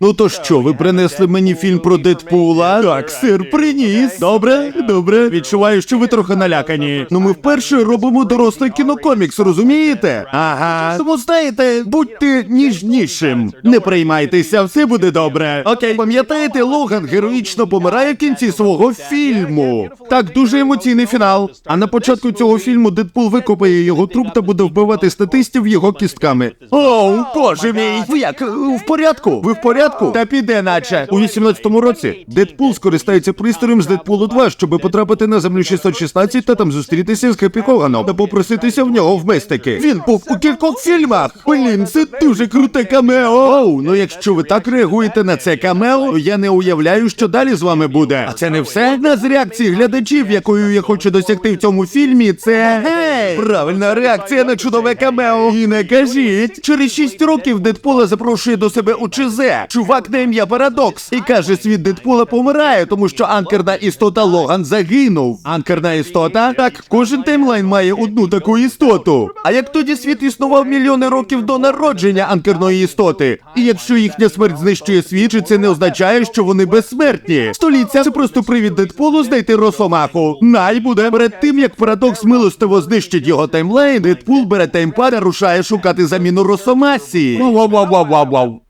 Ну то що, ви принесли мені фільм про Дедпула? Так, сир, приніс. Добре, добре. Відчуваю, що ви трохи налякані. Ну ми вперше робимо дорослий кінокомікс, розумієте? Ага. Тому знаєте, будьте ніжнішим. Не приймайтеся, все буде добре. Окей, пам'ятаєте, Логан героїчно помирає в кінці свого фільму. Так, дуже емоційний фінал. А на початку цього фільму Дедпул викопає його труп та буде вбивати статистів його кістками. Оу, боже мій! Ви як? В порядку? Ви в порядку? Та піде, наче. У 18-му році Дедпул скористається пристроєм з Дедпулу 2, щоб потрапити на землю 616 та там зустрітися з Хеппі Хоганом та попроситися в нього в мистики. Він був у кількох фільмах. Блін, це дуже круте камео. Оу, ну якщо ви так реагуєте на це камео, то я не уявляю, що далі з вами буде. А це не все? Одна з реакцій глядачів, якою я хочу досягти в цьому фільмі, це гей! Правильна реакція на чудове камео. І не кажіть. Через 6 років Дедпула запрошує до себе у ЧЗ. Чувак на ім'я Парадокс. І каже, світ Дедпула помирає, тому що анкерна істота Логан загинув. Анкерна істота? Так, кожен таймлайн має одну таку істоту. А як тоді світ існував мільйони років до народження анкерної істоти? І якщо їхня смерть знищує світ, чи це не означає, що вони безсмертні? Століця це просто привід Дедпулу знайти Росомаху. Най буде перед тим, як парадокс милостиво знищить його таймлайн, Дедпул бере таймпад та рушає шукати заміну Росомасі. Вау-вау-вау-вау-вау.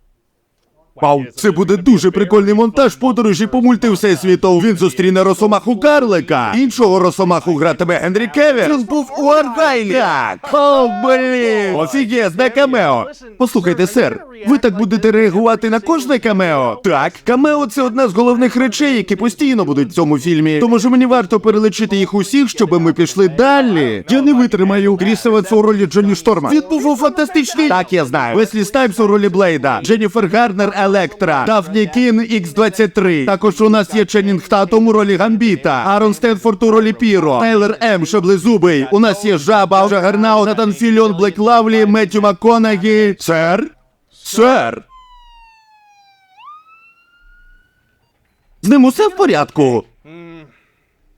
Вау, це буде дуже прикольний монтаж подорожі по мультивсесвіту. Він зустріне Росомаху Карлика. Іншого Росомаху гратиме Генрі Кевін. Він був у Аргайлі. Так. О, блін. Офігезне камео. Послухайте, сер, ви так будете реагувати на кожне камео? Так, камео це одна з головних речей, які постійно будуть в цьому фільмі. Тому що мені варто перелечити їх усіх, щоб ми пішли далі. Я не витримаю. Кріс Еванс у ролі Джонні Шторма. Він був у фантастичній. Так, я знаю. Веслі Стайпс у ролі Блейда. Дженніфер Гарнер Електра. Дафні Кін Х-23. Також у нас є Ченнінг Татум у ролі Гамбіта. Арон Стенфорд у ролі Піро. Тейлор М. Шеблезубий. У нас є Жаба, Жагарнаут, Натан Філіон, Блек Лавлі, Меттю МакКонагі. Сер? Сер? З ним усе в порядку?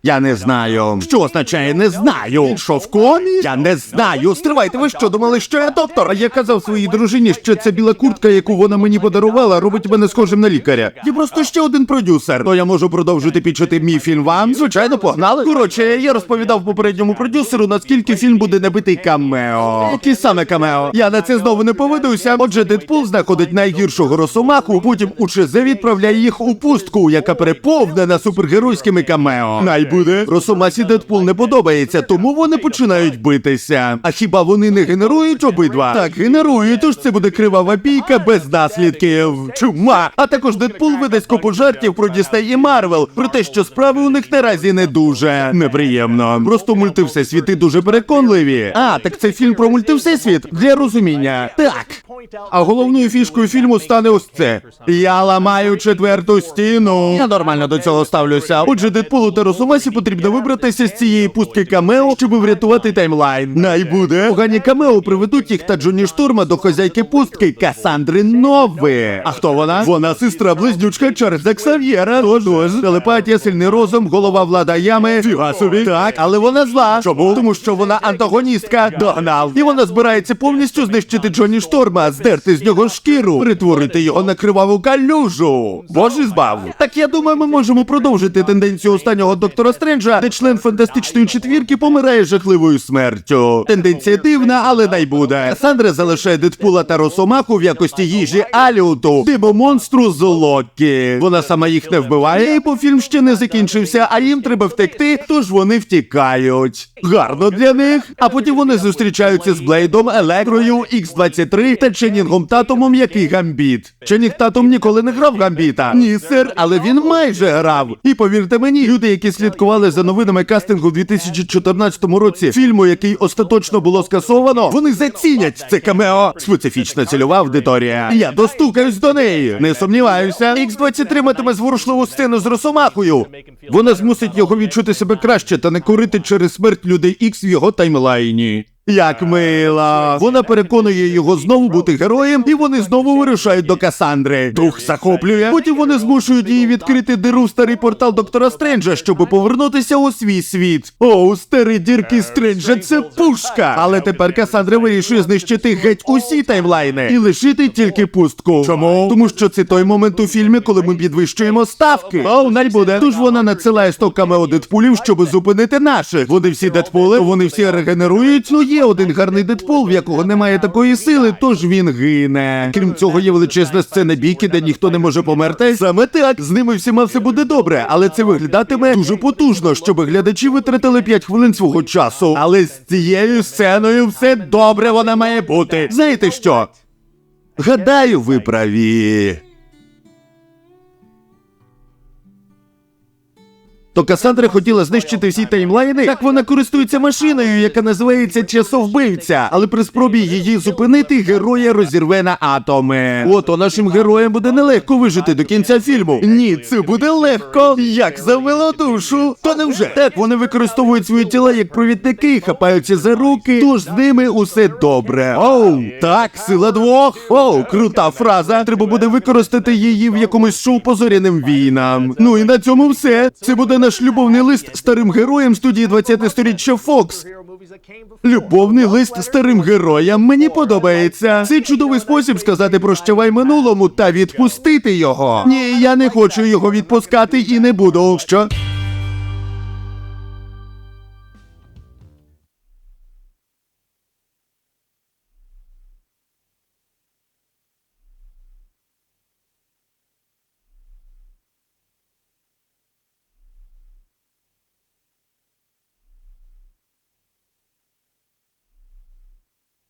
Я не знаю. Що означає не знаю? Що в комі? Я не знаю. Стривайте, ви що думали, що я доктор? Я казав своїй дружині, що ця біла куртка, яку вона мені подарувала, робить мене схожим на лікаря. Я просто ще один продюсер. То я можу продовжити пічити мій фільм вам. Звичайно, погнали. Коротше, я розповідав попередньому продюсеру, наскільки фільм буде набитий камео. Які саме камео? Я на це знову не поведуся. Отже, Дедпул знаходить найгіршого росомаху, потім у ЧЗ відправляє їх у пустку, яка переповнена супергеройськими камео. Найбуде Росомасі Дедпул не подобається, тому вони починають битися. А хіба вони не генерують обидва? Так, генерують, тож це буде кривава бійка без наслідків. Чума. А також Дедпул видасть купу жартів про Дістей і Марвел, про те, що справи у них наразі не дуже неприємно. Просто мультивсесвіти дуже переконливі. А, так це фільм про мультивсесвіт для розуміння. Так. А головною фішкою фільму стане ось це. Я ламаю четверту стіну. Я нормально до цього ставлюся. Отже, Дедпулу та Росомасі потрібно вибратися з цієї пустки камео, щоб врятувати таймлайн. Найбуде. Погані камео приведуть їх та Джонні Шторма до хазяйки пустки Касандри Нови. А хто вона? Вона сестра близнючка Чарльза Ксав'єра. Тож, телепатія, сильний розум, голова влада ями. Фіга собі. Так, але вона зла. Чому? Тому що вона антагоністка. Догнав. І вона збирається повністю знищити Джонні Шторма, здерти з нього шкіру, перетворити його на криваву калюжу. Боже збав. Так я думаю, ми можемо продовжити тенденцію останнього доктора Стренджа, де член фантастичної четвірки помирає жахливою смертю. Тенденція дивна, але найбуде. Сандра залишає Дедпула та Росомаху в якості їжі Аліуту, диво монстру з Локі. Вона сама їх не вбиває, і по фільм ще не закінчився, а їм треба втекти, тож вони втікають. Гарно для них. А потім вони зустрічаються з Блейдом, Електрою, Х-23 та Ченінгом Татумом, який гамбіт. Ченінг Татум ніколи не грав гамбіта. Ні, сер, але він майже грав. І повірте мені, люди, які слідкували за новинами кастингу в 2014 році, фільму, який остаточно було скасовано, вони зацінять це камео. Специфічна цільова аудиторія. Я достукаюсь до неї. Не сумніваюся. Х-23 матиме зворушливу сцену з Росомахою. Вона змусить його відчути себе краще та не курити через смерть людей Ікс в його таймлайні. Як мило. Вона переконує його знову бути героєм, і вони знову вирушають до Касандри. Дух захоплює. Потім вони змушують її відкрити диру старий портал доктора Стренджа, щоб повернутися у свій світ. О, старі дірки Стренджа, це пушка. Але тепер Касандра вирішує знищити геть усі таймлайни і лишити тільки пустку. Чому? Тому що це той момент у фільмі, коли ми підвищуємо ставки. О, навіть буде. Тож вона надсилає 100 камео Дедпулів, щоб зупинити наших. Вони всі Дедпули, вони всі регенерують. Ну є один гарний Дедпул, в якого немає такої сили, тож він гине. Крім цього, є величезна сцена бійки, де ніхто не може померти. Саме так, з ними всіма все буде добре, але це виглядатиме дуже потужно, щоб глядачі витратили 5 хвилин свого часу. Але з цією сценою все добре вона має бути. Знаєте що? Гадаю, ви праві. То Касандра хотіла знищити всі таймлайни, так вона користується машиною, яка називається часовбивця. Але при спробі її зупинити, героя розірве на атоми. Ото нашим героям буде нелегко вижити до кінця фільму. Ні, це буде легко. Як завело душу. То невже? Так, вони використовують свої тіла як провідники, хапаються за руки, тож з ними усе добре. Оу, так, сила двох. Оу, крута фраза. Треба буде використати її в якомусь шоу по зоряним війнам. Ну і на цьому все. Це буде наш любовний лист старим героям студії 20 сторіччя Фокс. Любовний лист старим героям мені подобається. Це чудовий спосіб сказати прощавай минулому та відпустити його. Ні, я не хочу його відпускати і не буду. Що?